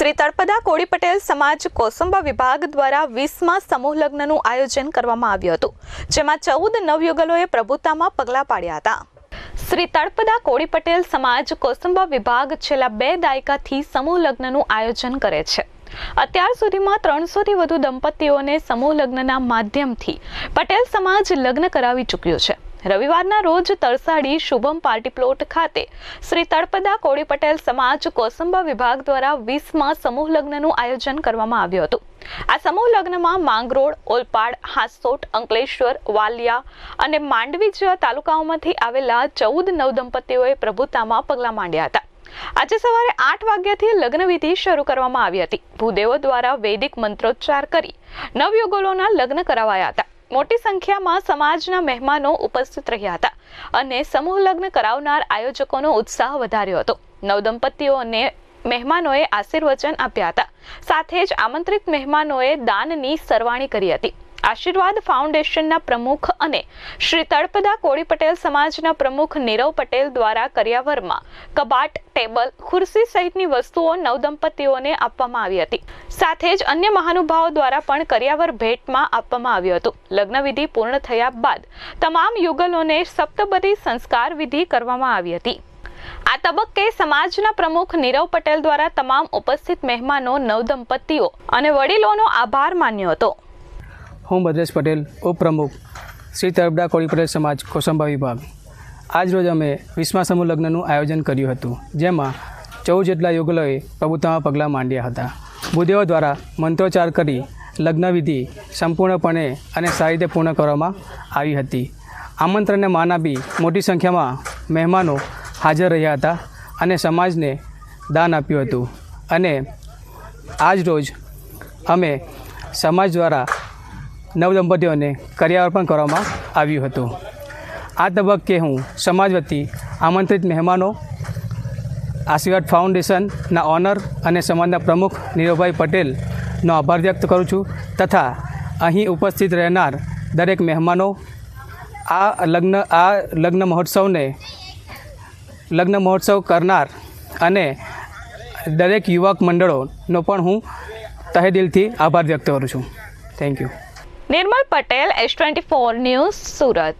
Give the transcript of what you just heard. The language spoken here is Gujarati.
શ્રી તળપદા કોળી પટેલ સમાજ કોસંબા વિભાગ દ્વારા વીસમાં સમૂહ લગ્નનું આયોજન કરવામાં આવ્યું હતું, જેમાં ચૌદ નવયુગલોએ પ્રભુતામાં પગલાં પાડ્યા હતા. શ્રી તળપદા કોળી પટેલ સમાજ કોસંબા વિભાગ છેલ્લા બે દાયકાથી સમૂહ લગ્નનું આયોજન કરે છે. અત્યાર સુધીમાં ત્રણસોથી વધુ દંપતીઓને સમૂહ લગ્નના માધ્યમથી પટેલ સમાજ લગ્ન કરાવી ચૂક્યો છે. રવિવારના રોજ તરસાડી શુભમ પાર્ટી પ્લોટ ખાતે શ્રી તળપદા કોળી પટેલ સમાજ કોસંબા વિભાગ દ્વારા વીસમાં સમૂહ લગ્નનું આયોજન કરવામાં આવ્યું હતું. આ સમૂહ લગ્નમાં માંગરોળ, ઓલપાડ, હાસોટ, અંકલેશ્વર, વાલિયા અને માંડવી જેવા તાલુકાઓમાંથી આવેલા ચૌદ નવદંપતીઓએ પ્રભુતામાં પગલાં માંડ્યા હતા. આજે સવારે આઠ વાગ્યાથી લગ્નવિધિ શરૂ કરવામાં આવી હતી. ભૂદેવો દ્વારા વૈદિક મંત્રોચ્ચાર કરી નવયુગલોના લગ્ન કરાવાયા હતા. મોટી સંખ્યામાં સમાજના મહેમાનો ઉપસ્થિત રહ્યા હતા અને સમૂહ લગ્ન કરાવનાર આયોજકોનો ઉત્સાહ વધાર્યો હતો. નવદંપતિઓને મહેમાનોએ આશીર્વચન આપ્યા હતા. સાથે જ આમંત્રિત મહેમાનોએ દાનની સરવાણી કરી હતી. આશીર્વાદ ફાઉન્ડેશનના પ્રમુખ અને શ્રી તળપદા કોળી પટેલ સમાજના પ્રમુખ નીરવ પટેલ દ્વારા કરિયાવરમાં કબાટ, ટેબલ, ખુરશી સહિતની વસ્તુઓ નવદંપતીઓને આપવામાં આવી હતી. સાથે જ અન્ય મહાનુભાવો દ્વારા પણ કરિયાવર ભેટમાં આપવામાં આવ્યું હતું. લગ્નવિધિ પૂર્ણ થયા બાદ તમામ યુગલોને સપ્તપદી સંસ્કાર વિધિ કરવામાં આવી હતી. આ તબક્કે સમાજના પ્રમુખ નીરવ પટેલ દ્વારા તમામ ઉપસ્થિત મહેમાનો, નવદંપતીઓ અને વડીલોનો આભાર માન્યો હતો. હું ભદ્રેશ પટેલ, ઉપપ્રમુખ શ્રી તરબડા કોળી સમાજ, કોસંબા વિભાગ. આજ રોજ અમે વિશ્વા સમૂહ લગ્નનું આયોજન કર્યું હતું, જેમાં ચૌદ જેટલા યુગલોએ પ્રભુતામાં પગલાં માંડ્યા હતા. બુદ્ધિઓ દ્વારા મંત્રોચ્ચાર કરી લગ્નવિધિ સંપૂર્ણપણે અને સારી રીતે પૂર્ણ કરવામાં આવી હતી. આમંત્રણને માન આપી મોટી સંખ્યામાં મહેમાનો હાજર રહ્યા હતા અને સમાજને દાન આપ્યું હતું. અને આજ રોજ અમે સમાજ દ્વારા નવદંપતીઓને કરિયાવર પણ કરવામાં આવ્યું હતું. આ તબક્કે હું સમાજ વતી આમંત્રિત મહેમાનો, આશીર્વાદ ફાઉન્ડેશનના ઓનર અને સમાજના પ્રમુખ નીરવભાઈ પટેલનો આભાર વ્યક્ત કરું છું તથા અહીં ઉપસ્થિત રહેનાર દરેક મહેમાનો, આ લગ્ન આ લગ્ન મહોત્સવને, લગ્ન મહોત્સવ કરનાર અને દરેક યુવક મંડળોનો પણ હું તહે દિલથી આભાર વ્યક્ત કરું છું. Thank you Nirmal Patel S twenty four news Surat.